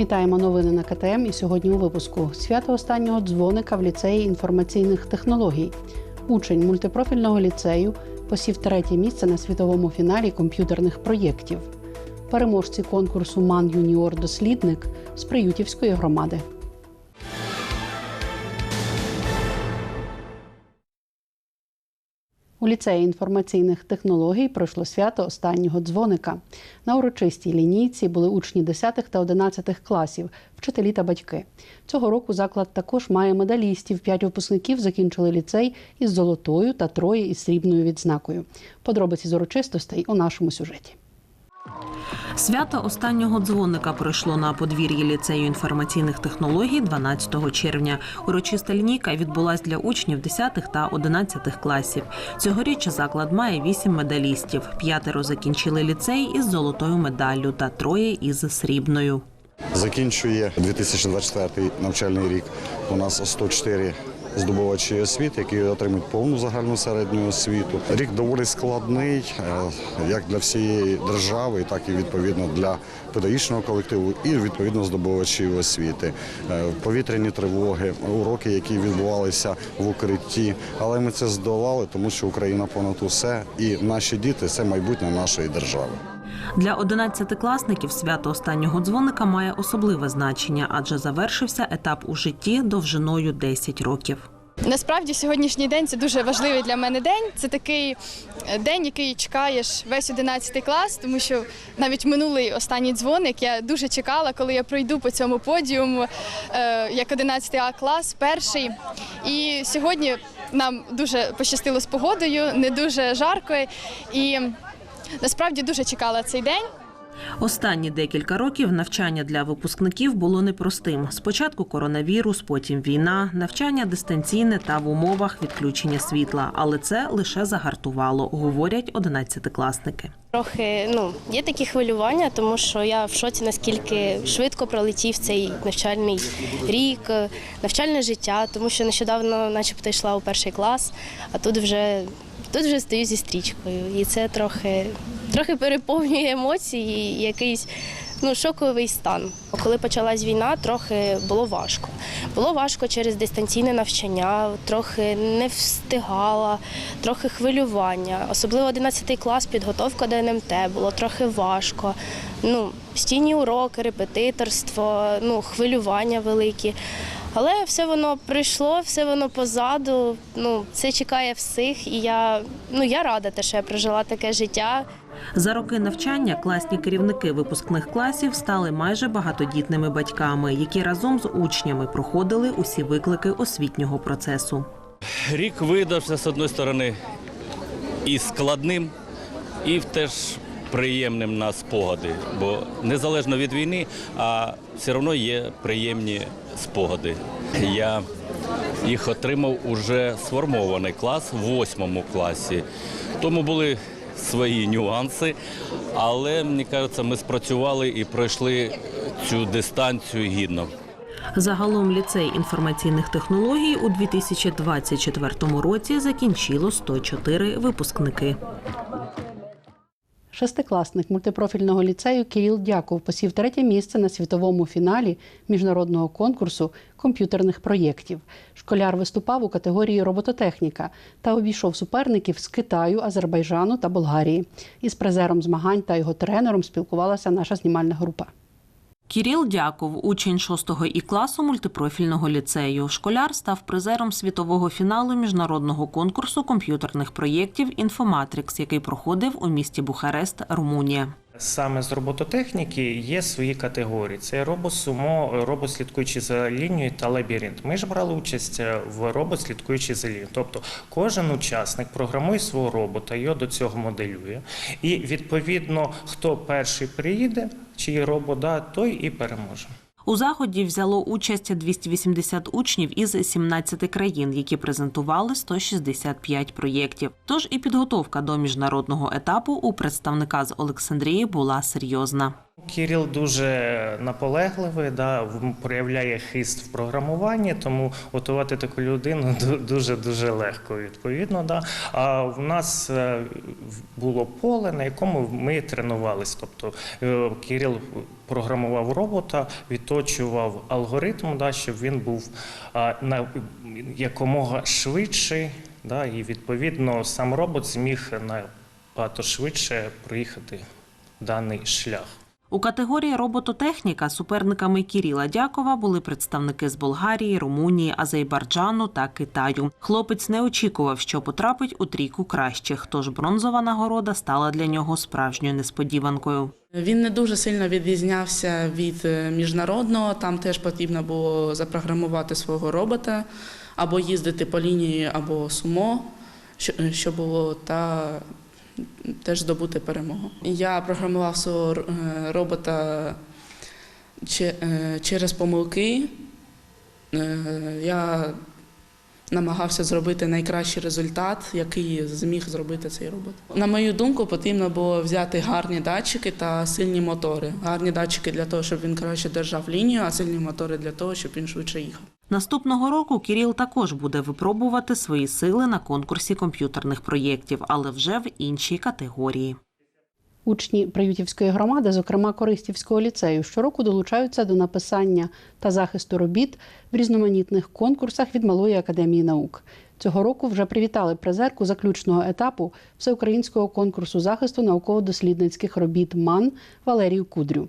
Вітаємо новини на КТМ. І сьогодні у випуску свято останнього дзвоника в ліцеї інформаційних технологій. Учень мультипрофільного ліцею посів третє місце на світовому фіналі комп'ютерних проєктів. Переможці конкурсу Ман Юніор Дослідник з Приютівської громади. У ліцеї інформаційних технологій пройшло свято останнього дзвоника. На урочистій лінійці були учні 10 та 11 класів, вчителі та батьки. Цього року заклад також має медалістів. П'ять випускників закінчили ліцей із золотою та троє із срібною відзнакою. Подробиці з урочистостей у нашому сюжеті. Свято останнього дзвоника пройшло на подвір'ї ліцею інформаційних технологій 12 червня. Урочиста лінійка відбулась для учнів 10 та 11 класів. Цьогоріч заклад має 8 медалістів. П'ятеро закінчили ліцей із золотою медаллю та троє із срібною. Закінчує 2024 навчальний рік. У нас 104 здобувачі освіти, які отримують повну загальну середню освіту. Рік доволі складний, е, як для всієї держави, так і відповідно для педагогічного колективу і відповідно здобувачів освіти. Е, Повітряні тривоги, уроки, які відбувалися в укритті. Але ми це здолали, тому що Україна понад усе, і наші діти це майбутнє нашої держави. Для 11-класників свято останнього дзвоника має особливе значення, адже завершився етап у житті довжиною 10 років. Насправді сьогоднішній день це дуже важливий для мене день. Це такий е, день, який чекаєш весь 11 клас, тому що навіть минулий останній дзвоник я дуже чекала, коли я пройду по цьому подіуму е, як 11 А клас, перший. І сьогодні нам дуже пощастило з погодою, не дуже жарко. І насправді дуже чекала цей день. Останні декілька років навчання для випускників було непростим. Спочатку коронавірус, потім війна, навчання дистанційне та в умовах відключення світла. Але це лише загартувало, говорять одинадцятикласники. Трохи ну є такі хвилювання, тому що я в шоці наскільки швидко пролетів цей навчальний рік, навчальне життя, тому що нещодавно, начебто, йшла у перший клас, а тут вже тут вже стою зі стрічкою, і це трохи, трохи переповнює емоції, якийсь. Ну, шоковий стан. Коли почалась війна, трохи було важко. Було важко через дистанційне навчання, трохи не встигала, трохи хвилювання. Особливо 11 клас, підготовка до НМТ було трохи важко. Ну, постійні уроки, репетиторство, ну, хвилювання великі. Але все воно прийшло, все воно позаду. Ну, це чекає всіх, і я, ну, я рада, те, що я прожила таке життя. За роки навчання класні керівники випускних класів стали майже багатодітними батьками, які разом з учнями проходили усі виклики освітнього процесу. Рік видався з одної сторони і складним, і теж приємним на спогади. Бо незалежно від війни, а все одно є приємні спогади. Я їх отримав уже сформований клас в восьмому класі. Тому були свої нюанси, але мені кажеться, ми спрацювали і пройшли цю дистанцію гідно. Загалом ліцей інформаційних технологій у 2024 році закінчило 104 випускники. Шестикласник мультипрофільного ліцею Кирил Дяков посів третє місце на світовому фіналі міжнародного конкурсу комп'ютерних проєктів. Школяр виступав у категорії робототехніка та обійшов суперників з Китаю, Азербайджану та Болгарії. Із призером змагань та його тренером спілкувалася наша знімальна група. Кіріл Дяков, учень 6-го і класу мультипрофільного ліцею. Школяр став призером світового фіналу міжнародного конкурсу комп'ютерних проєктів Інфоматрикс, який проходив у місті Бухарест, Румунія. Саме з робототехніки є свої категорії: це робосумо, робот слідкуючий за лінією та лабіринт. Ми ж брали участь е, в робот слідкуючий за лінією. Тобто кожен учасник програмує свого робота, його до цього моделює. І відповідно, хто перший приїде, чиї робот, да, той і переможе. У заході взяло участь 280 учнів із 17 країн, які презентували 165 проєктів. Тож і підготовка до міжнародного етапу у представника з Олександрії була серйозна. Кіріл дуже наполегливий, да, проявляє хист в програмуванні, тому готувати таку людину дуже дуже легко. Відповідно, да. А в нас е, було поле, на якому ми тренувались. Тобто е, Кіріл програмував робота, відточував алгоритм, да, щоб він був на якомога швидший. Да, і відповідно сам робот зміг набагато швидше проїхати даний шлях. У категорії робототехніка суперниками Кіріла Дякова були представники з Болгарії, Румунії, Азербайджану та Китаю. Хлопець не очікував, що потрапить у трійку кращих, тож бронзова нагорода стала для нього справжньою несподіванкою. Він не дуже сильно відрізнявся від е, міжнародного. Там теж потрібно було запрограмувати свого робота або їздити по лінії, або сумо, що- е, що було, та теж здобути перемогу. Я програмував свого е, робота е, через помилки. Е, Я намагався зробити найкращий результат, який зміг зробити цей робот. На мою думку, потрібно було взяти гарні датчики та сильні мотори. Гарні датчики для того, щоб він краще держав лінію, а сильні мотори для того, щоб він швидше їхав. Наступного року Кіріл також буде випробувати свої сили на конкурсі комп'ютерних проєктів, але вже в іншій категорії. Учні Приютівської громади, зокрема Користівського ліцею, щороку долучаються до написання та захисту робіт в різноманітних конкурсах від Малої академії наук. Цього року вже привітали призерку заключного етапу всеукраїнського конкурсу захисту науково-дослідницьких робіт МАН Валерію Кудрю.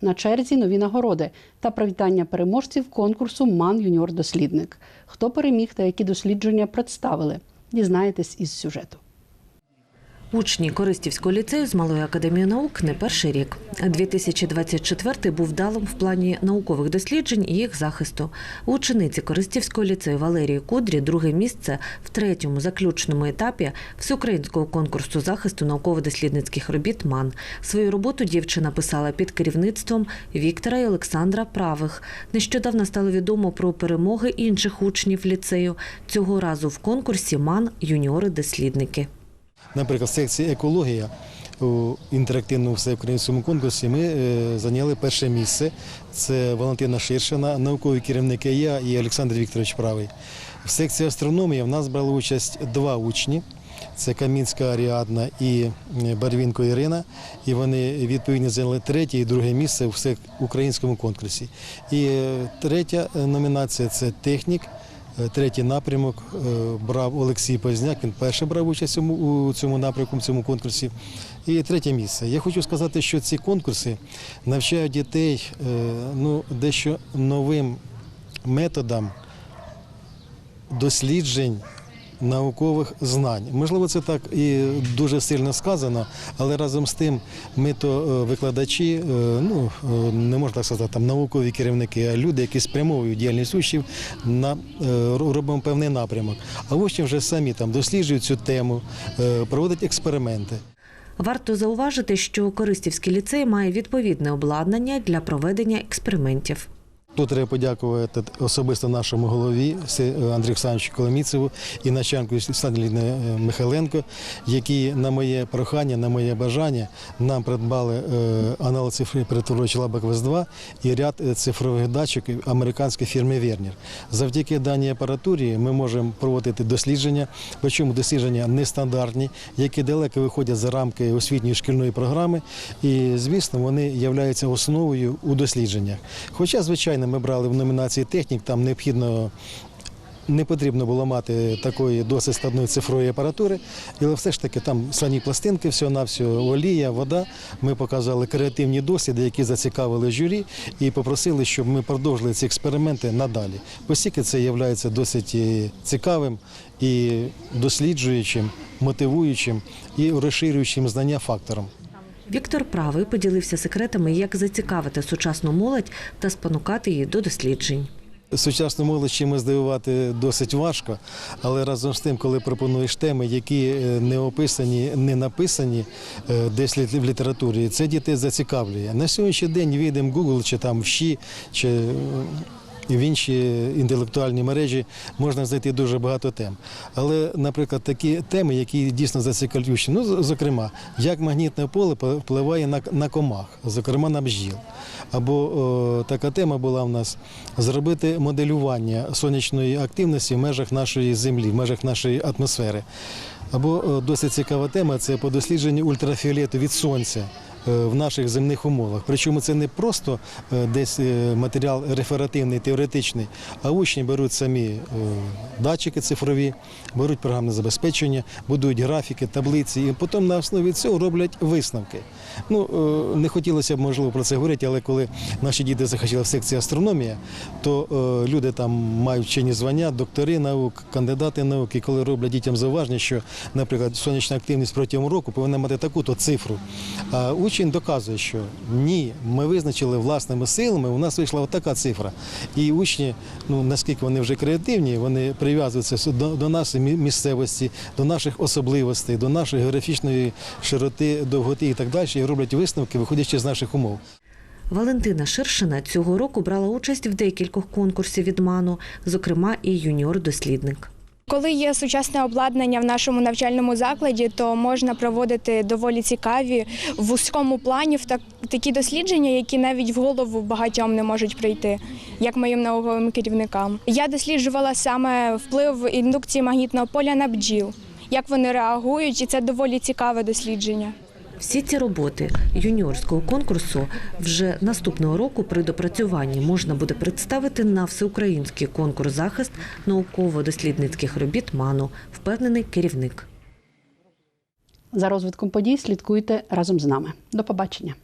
На черзі нові нагороди та привітання переможців конкурсу МАН Юніор Дослідник. Хто переміг та які дослідження представили? Дізнаєтесь із сюжету. Учні Користівського ліцею з Малої академії наук не перший рік. 2024 був вдалим в плані наукових досліджень і їх захисту. Учениці Користівського ліцею Валерії Кудрі друге місце в третьому заключному етапі всеукраїнського конкурсу захисту науково-дослідницьких робіт МАН. Свою роботу дівчина писала під керівництвом Віктора і Олександра Правих. Нещодавно стало відомо про перемоги інших учнів ліцею. Цього разу в конкурсі МАН юніори-дослідники. Наприклад, в секції екологія у інтерактивному всеукраїнському конкурсі ми е, зайняли перше місце. Це Валентина Ширшина, науковий керівник я і Олександр Вікторович Правий. В секції астрономія в нас брали участь два учні. Це Камінська Аріадна і е, Барвінко Ірина. І вони відповідно зайняли третє і друге місце у всеукраїнському конкурсі. І е, третя номінація це технік. Е, Третій напрямок е, брав Олексій Позняк. Він перший брав участь у цьому- напрямку, в цьому конкурсі. І третє місце. Я хочу сказати, що ці конкурси навчають дітей е, ну, дещо новим методам досліджень. Наукових знань. Можливо, це так і дуже сильно сказано, але разом з тим ми то е, викладачі, е, ну е, не можна так сказати, там наукові керівники, а люди, які спрямовують діяльність учнів на робимо певний напрямок. А учні вже самі там досліджують цю тему, проводять експерименти. Варто зауважити, що Користівський ліцей має відповідне обладнання для проведення експериментів. Тут треба подякувати особисто нашому голові Андрію Олександровичу Коломіцеву і начальнику Олександрі е, Михайленко, які на моє прохання, на моє бажання нам придбали е, аналог цифри перетворювач Лабак ВС-2 і ряд е, цифрових датчиків американської фірми Вернір. Завдяки даній апаратурі ми можемо проводити дослідження, причому дослідження нестандартні, які далеко виходять за рамки освітньої шкільної програми, і звісно, вони являються основою у дослідженнях. Хоча, звичайно, ми брали в номінації технік, там необхідно. Не потрібно було мати такої досить складної цифрової апаратури, але все ж таки там складні пластинки, всього-навсього олія, вода. Ми показали креативні досліди, які зацікавили журі, і попросили, щоб ми продовжили ці експерименти надалі. Оскільки це є досить е, цікавим і досліджуючим, мотивуючим і розширюючим знання фактором. Віктор Правий поділився секретами, як зацікавити сучасну молодь та спонукати її до досліджень. Сучасну молодь чимось здивувати досить важко, але разом з тим, коли пропонуєш теми, які е, не описані, не написані е, десь в літературі, це дітей зацікавлює. На сьогоднішній день відемо Google чи там ВЩІ, чи в інші інтелектуальні мережі можна знайти дуже багато тем. Але, наприклад, такі теми, які дійсно зацікавлюють учнів, ну, зокрема, як магнітне поле впливає на, на комах, зокрема на бджіл. Або о, така тема була в нас зробити моделювання сонячної активності в межах нашої землі, в межах нашої атмосфери. Або о, досить цікава тема це по дослідженню ультрафіолету від сонця в наших земних умовах. Причому це не просто е, десь е, матеріал реферативний, теоретичний, а учні беруть самі е, датчики цифрові, беруть програмне забезпечення, будують графіки, таблиці, і потім на основі цього роблять висновки. Ну, е, не хотілося б, можливо, про це говорити, але коли наші діти захотіли в секції астрономія, то е, люди там мають вчені звання, доктори наук, кандидати наук, і коли роблять дітям зауваження, що, наприклад, сонячна активність протягом року повинна мати таку-то цифру. А учень доказує, що ні, ми визначили власними силами, у нас вийшла така цифра. І учні, ну наскільки вони вже креативні, вони прив'язуються до, до нашої місцевості, до наших особливостей, до нашої географічної широти, довготи і так далі, і роблять висновки, виходячи з наших умов. Валентина Ширшина цього року брала участь в декількох конкурсів від МАНу, зокрема і юніор-дослідник. Коли є сучасне обладнання в нашому навчальному закладі, то можна проводити доволі цікаві в вузькому плані в так, такі дослідження, які навіть в голову багатьом не можуть прийти, як моїм науковим керівникам. Я досліджувала саме вплив індукції магнітного поля на бджіл, як вони реагують, і це доволі цікаве дослідження. Всі ці роботи юніорського конкурсу вже наступного року при допрацюванні можна буде представити на всеукраїнський конкурс захист науково-дослідницьких робіт МАНу, впевнений керівник. За розвитком подій слідкуйте разом з нами. До побачення.